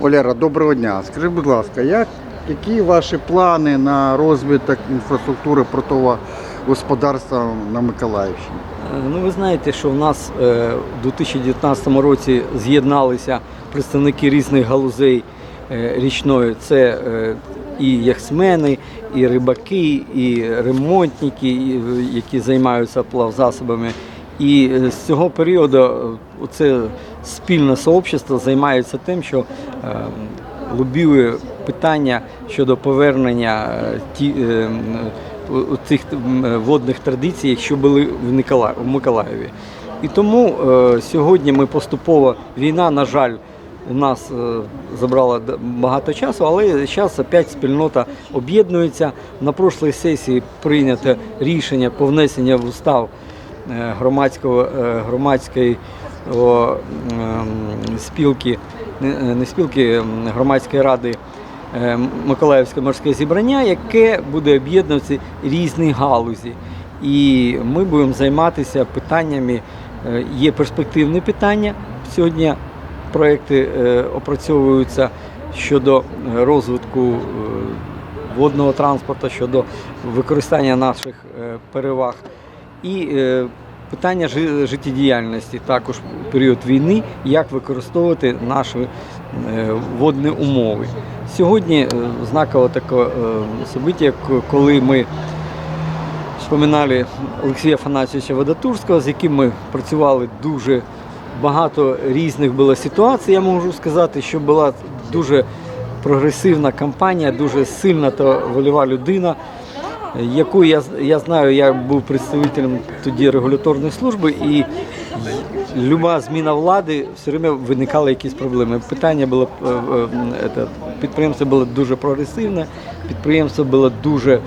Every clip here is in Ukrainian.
Оляра, доброго дня. Скажіть, будь ласка, як, які ваші плани на розвиток інфраструктури портового господарства на Миколаївщині? Е, Ну, ви знаєте, що в нас е, у 2019 році з'єдналися представники різних галузей е, річної. Це і яхтсмени, і рибаки, і ремонтники, які займаються плавзасобами. І з цього періоду це спільне сообщество займається тим, що е, лобіює питання щодо повернення е, ті, е, м, у- у цих водних традицій, що були в Никола- в Миколаєві. І тому е, сьогодні ми поступово війна, на жаль, у нас е, забрала багато часу, але зараз опять спільнота об'єднується. На прошлій сесії прийнято рішення по внесення в устав е, громадського громадської ем, спілки, не, не спілки ем, громадської ради е, Миколаївське морське зібрання, яке буде об'єднувати різні галузі. І ми будемо займатися питаннями. е, Є перспективні питання. Сьогодні проекти е, опрацьовуються щодо е, розвитку е, водного транспорту, щодо використання наших е, переваг. І е, питання життєдіяльності також період війни, як використовувати наші е, водні умови. Сьогодні е, знакове таке е, собиття, коли ми вспоминали Олексія Афанасьовича Водотурського, з яким ми працювали дуже багато різних було ситуацій. Я можу сказати, що була дуже прогресивна кампанія, дуже сильна та вольова людина, яку я, я знаю, я був представителем тоді регуляторної служби, і люба зміна влади все время виникали якісь проблеми. Питання було е, е, підприємство було дуже прогресивне, підприємство було дуже е,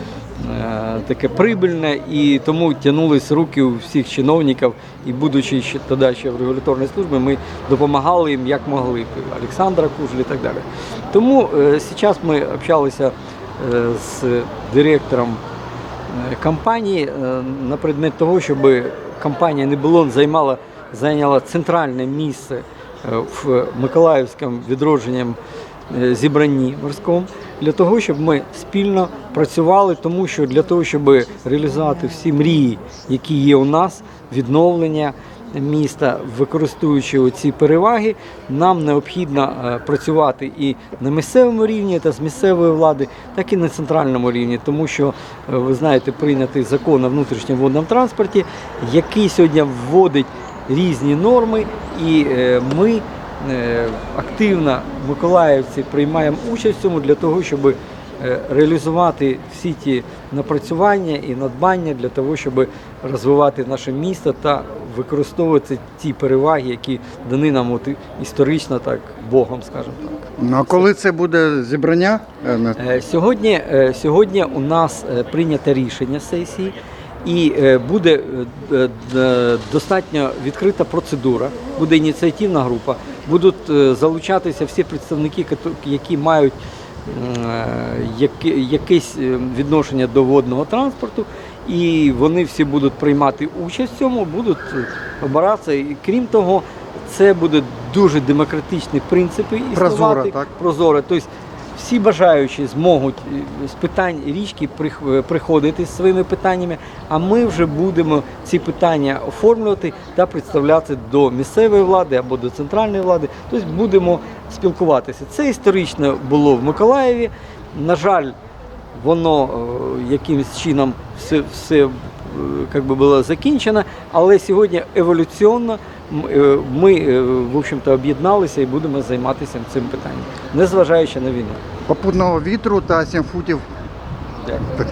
таке прибильне, і тому тягнулись руки у всіх чиновників. І будучи ще тоді ще в регуляторній службі, ми допомагали їм як могли. Олександра Кужель і так далі. Тому зараз ми общалися з директором компанії е, на предмет того, щоб компанія не було займала зайняла центральне місце е, в Миколаївському відродженням е, зібранні морському для того, щоб ми спільно працювали, тому що для того, щоб реалізувати всі мрії, які є у нас, відновлення міста, використовуючи ці переваги, нам необхідно е, працювати і на місцевому рівні та з місцевої влади, так і на центральному рівні, тому що е, ви знаєте, прийнятий закон о внутрішньому водному транспорті, який сьогодні вводить різні норми, і е, ми активно, миколаївці, приймаємо участь в цьому для того, щоб реалізувати всі ті напрацювання і надбання для того, щоб розвивати наше місто та використовувати ті переваги, які дані нам от історично, так Богом, скажімо так. Ну а коли це буде зібрання? Е, Е, Сьогодні, е, сьогодні у нас е, прийнято рішення сесії, і е, буде е, достатньо відкрита процедура, буде ініціативна група, будуть е, залучатися всі представники, які мають е, якесь е, відношення до водного транспорту, і вони всі будуть приймати участь в цьому, будуть е, обиратися. І крім того, це буде дуже демократичні принципи існувати. Прозоро, так? Прозоро. Тобто всі бажаючі зможуть е, з питань річки е, приходити з своїми питаннями, а ми вже будемо ці питання оформлювати та представляти до місцевої влади або до центральної влади. Тобто будемо спілкуватися. Це історично було в Миколаєві. На жаль, воно е, якимось чином все, все как би було закінчена, але сьогодні еволюційно е, ми е, в общем-то об'єдналися і будемо займатися цим питанням, незважаючи на війну. Попутного вітру та 7 футів. Дякую.